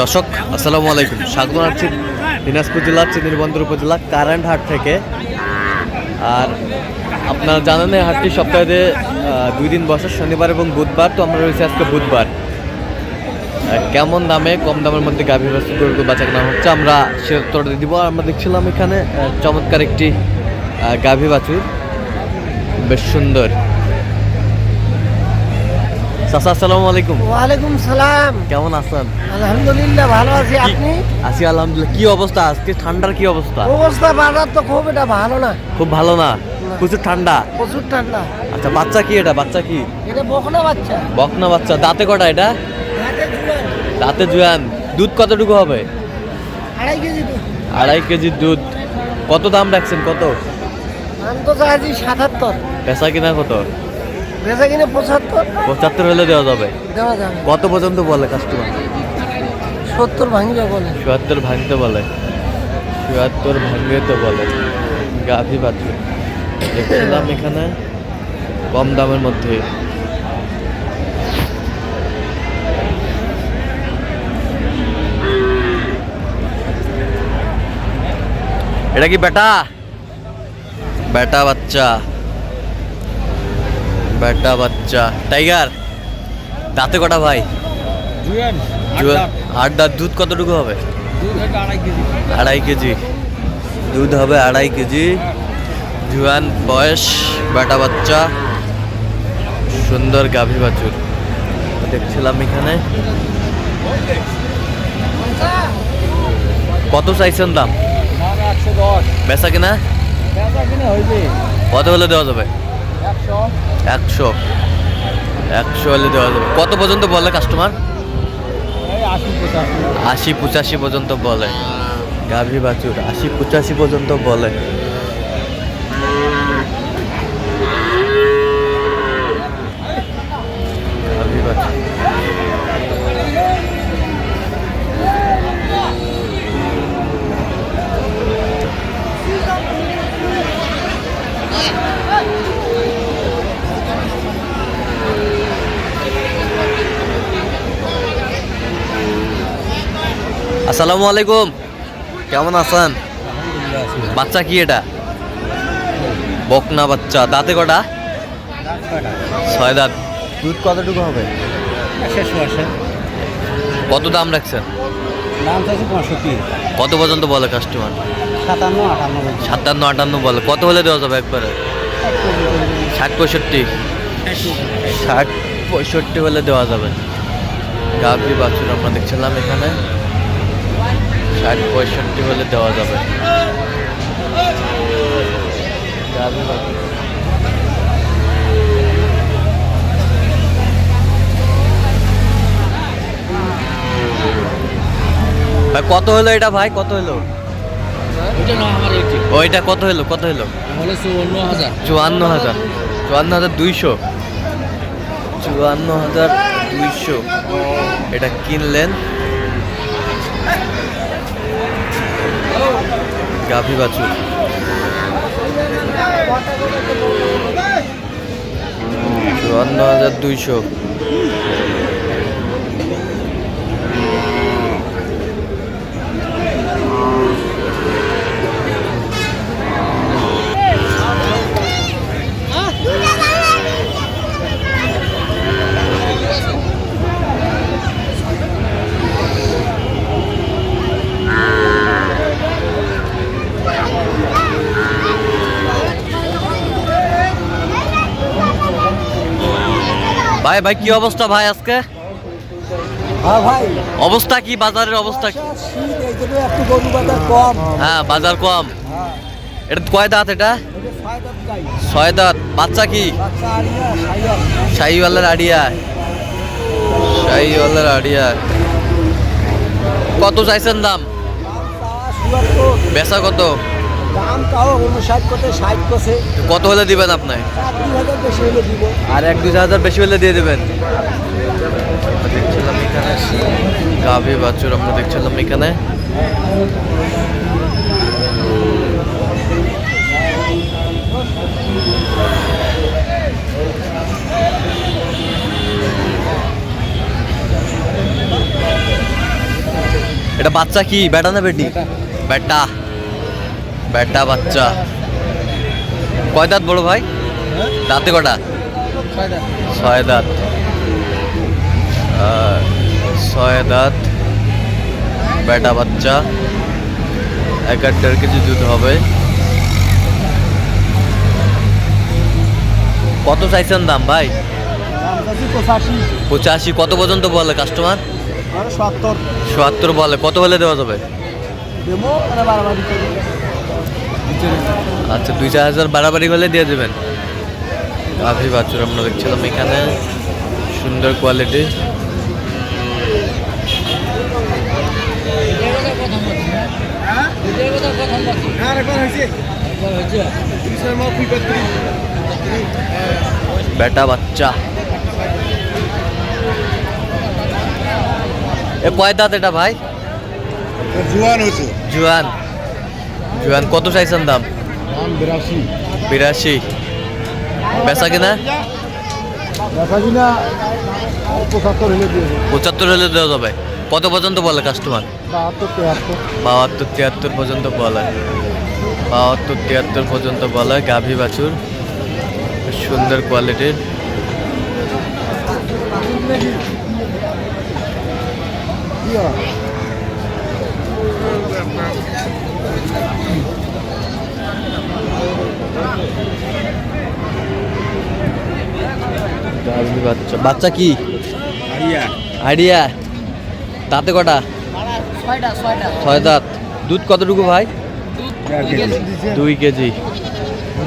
দর্শক, আসসালামু আলাইকুম। স্বাগত আছি দিনাজপুর জেলার চিনিরবন্দর উপজেলা কারেন্ট হাট থেকে। আর আপনারা জানেন এই হাটটি সপ্তাহে দুই দিন বসে, শনিবার এবং বুধবার। তো আমরা রয়েছি আজকে বুধবার। কেমন দামে, কম দামের মধ্যে গাভী বস্তু গরু বাচ্চা কেনা হচ্ছে, আমরা সে উত্তরটা দিব। আর আমরা দেখছিলাম এখানে চমৎকার একটি গাভী বাছুর। বেশ সুন্দর। চাচা আসসালামু আলাইকুম। ওয়ালাইকুম সালাম। কেমন আছেন? আলহামদুলিল্লাহ ভালো আছি। আপনি? আছি আলহামদুলিল্লাহ। কি অবস্থা? আজকে ঠান্ডার কি অবস্থা? অবস্থা বাজার তো খুব এটা ভালো না। খুব ভালো না? প্রচুর ঠান্ডা? প্রচুর ঠান্ডা। আচ্ছা বাচ্চা কি এটা? বাচ্চা কি? এটা বকনা বাচ্চা। বকনা বাচ্চা। দাঁতে কটা এটা? জুয়ান, দাঁতে জুয়ান। দুধ কতটুকু হবে? আড়াই কেজি দুধ। আড়াই কেজি দুধ। কত দাম রাখছেন? কত? আমি তো চাইছি সাতাত্তর। পেশা কিনা কত? বেচা কিনে পঁচাত্তর? পঁচাত্তর হলে দেওয়া যাবে। দেওয়া যাবে। কত পর্যন্ত বলে কাস্টমার সত্তর ভাঙবে বলে। চুয়াত্তর ভাঙতে বলে। চুয়াত্তর ভাঙবে তো বলে। গাভী বাছুর দেখছিলাম এখানে কম দামের মধ্যে। এটা কি বেটা? বেটা বাচ্চা। বেটা বাচ্চা। টাইগার দাঁতে কটা ভাই? আট দাঁত দুধ কতটুকু হবে? আড়াই কেজি। দুধ হবে আড়াই কেজি। জুয়ান বয়স বেটা বাচ্চা সুন্দর গাভী বাছুর। দেখছিলাম এখানে। কত চাইছেন দাম? বেচা কিনা? কত হলে দেওয়া যাবে? একশো। একশো। হলে দেওয়া যাবে। কত পর্যন্ত বলে কাস্টমার আশি পঁচাশি পর্যন্ত বলে। গাভী বাছুর আশি পঁচাশি পর্যন্ত বলে। আসসালামু আলাইকুম। কেমন আছেন? বাচ্চা কি এটা? বকনা বাচ্চা। দাঁতে কটা? ছয় দাঁত। দুধ কতটুকু হবে? কত দাম রাখছেন? কত পর্যন্ত বলে কাস্টমার সাতান্ন আটান্ন সাতান্ন আটান্ন বলে। কত হলে দেওয়া যাবে একবারে? ষাট পঁয়ষট্টি। ষাট পঁয়ষট্টি হলে দেওয়া যাবে। গাভী বাছুর আমরা দেখছিলাম এখানে। ষাট পঁয়ষট্টি হলে দেওয়া যাবে। ভাই কত হলো এটা ভাই? কত হলো? ওইটা কত হলো? কত হলো? চুয়ান্ন হাজার। চুয়ান্ন হাজার দুইশো। চুয়ান্ন হাজার দুইশো। এটা কিনলেন? গাভী বাছুর চুয়ান্ন হাজার দুইশো। ভাই ভাই কি অবস্থা ভাই আজকে? হ্যাঁ অবস্থা কি বাজারের অবস্থা কি? হ্যাঁ বাজার কম। হ্যাঁ। এটা কয় দাঁত এটা? ছয় দাঁত বাচ্চা কি? শাহিওয়ালের আড়িয়া শাহিওয়ালের আড়িয়া কত চাইছেন দাম? বেচা কত? দাম তাও উনষাট করতে ষাট করছে। কত হলে দিবেন আপনি? দুই হাজার বেশি হলে দিব। আর এক দুই হাজার বেশি হলে দিয়ে দেবেন? দেখছিলাম এখানে গাভী বাছুর আমরা দেখছিলাম এখানে। এটা বাচ্চা কি? বেটা না বেটি? বেটা বেটা বাচ্চা। কয় দাঁত বড় ভাই? দাঁতে কটা? ছয় দাঁত। ছয় দাঁত। বেটা বাচ্চা। এক আট দেড় কেজি দুধ হবে। কত চাইছেন দাম ভাই? পঁচাশি। কত পর্যন্ত বলে কাস্টমার আর সত্তর। বলে। কত হলে দেওয়া যাবে? আচ্ছা দুই চার হাজার বাড়াবাড়ি হলে দিয়ে দেবেন। গাভী বাছুর আমরা দেখছিলাম এখানে। সুন্দর কোয়ালিটি বেটা বাচ্চা। এ কয় দাঁত এটা ভাই? জুয়ান হয়েছে। জুয়ান। জুয়ান কত চাইছেন দাম? বিরাশি। বিরাশি। বেচা কিনা? পঁচাত্তর হলে দেওয়া যাবে। কত পর্যন্ত বলে কাস্টমার বাহাত্তর তিয়াত্তর পর্যন্ত বলে। বাহাত্তর তিয়াত্তর পর্যন্ত বলে গাভী বাছুর। সুন্দর কোয়ালিটির কি হয়? গাভী বাচ্চা কি? আইডিয়া তাতে কটা? ছয় দাঁত। দুধ কতটুকু ভাই? দুই কেজি।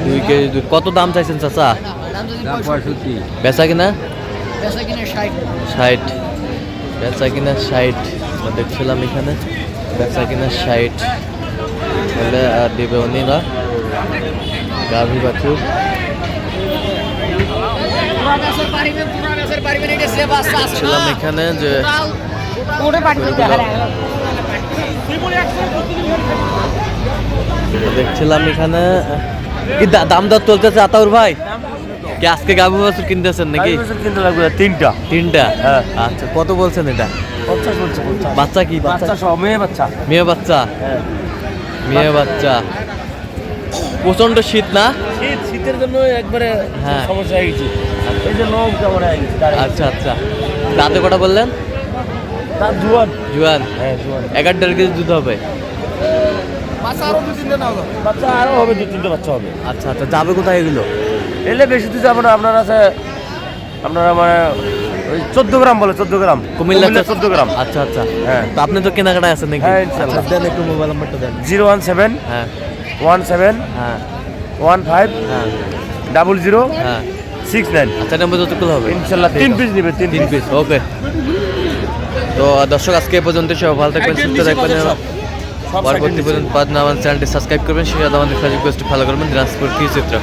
দুই কেজি। দুধ। কত দাম চাইছেন চাচা? বেচা কিনা? ষাট। বেচা কিনা ষাট। দেখছিলাম এখানে। বেচা কিনা ষাট। হলে আর দেবে উনিরা গাভী বাছুর। এখানে যে দেখছিলাম এখানে কি দাম দর চলতেছে আতাউর ভাই? কি আজকে বাছুর কিনতেছেন নাকি? কিনতে লাগবে তিনটা। তিনটা? হ্যাঁ। আচ্ছা কত বলছেন এটা? বাচ্চা কি? বাচ্চা মেয়ে বাচ্চা। মেয়ে বাচ্চা? হ্যাঁ। মেয়ে বাচ্চা। প্রচণ্ড শীত না? শীত শীতের জন্য একবারে হ্যাঁ। সমস্যা হয়ে গেছে। আচ্ছা আচ্ছা। দাঁতে কটা বললেন? জুয়ান। জুয়ান? হ্যাঁ জুয়ান। এক দেড় কেজি দুধ হবে? বাচ্চা আরও দু তিনটে নাও বাচ্চা আরও হবে দু তিনটে বাচ্চা হবে। আচ্ছা আচ্ছা। যাবে কোথায় এগুলো? এলে বেশি দূর যাব না আপনার আছে আপনারা মানে ওই চোদ্দ গ্রাম বলে চোদ্দ গ্রাম। কুমিল্লা চোদ্দ গ্রাম। আচ্ছা আচ্ছা। হ্যাঁ। তো আপনি তো কেনাকাটায় আছেন নাকি? হ্যাঁ, ইনশাল্লাহ। আচ্ছা, দেন একটু মোবাইল নাম্বারটা দেন। জিরো ওয়ান সেভেন হ্যাঁ। ওয়ান সেভেন হ্যাঁ। ওয়ান ফাইভ হ্যাঁ। ডাবল জিরো হ্যাঁ। সিক্স নাইন আচ্ছা নম্বর যতগুলো হবে। ইনশাল্লাহ তিন পিস নিবে তিন তিন পিস ওকে তো দর্শক আজকে এ পর্যন্ত সব ভালো থাকবেন সুস্থ থাকবেন। পরবর্তী পর্যন্ত পাঁচ আমার চ্যানেলটি সাবস্ক্রাইব করবেন সেই সাথে আমাদের ফেসবুক পেজটি ফলো করবেন দিনাজপুর কি চিত্র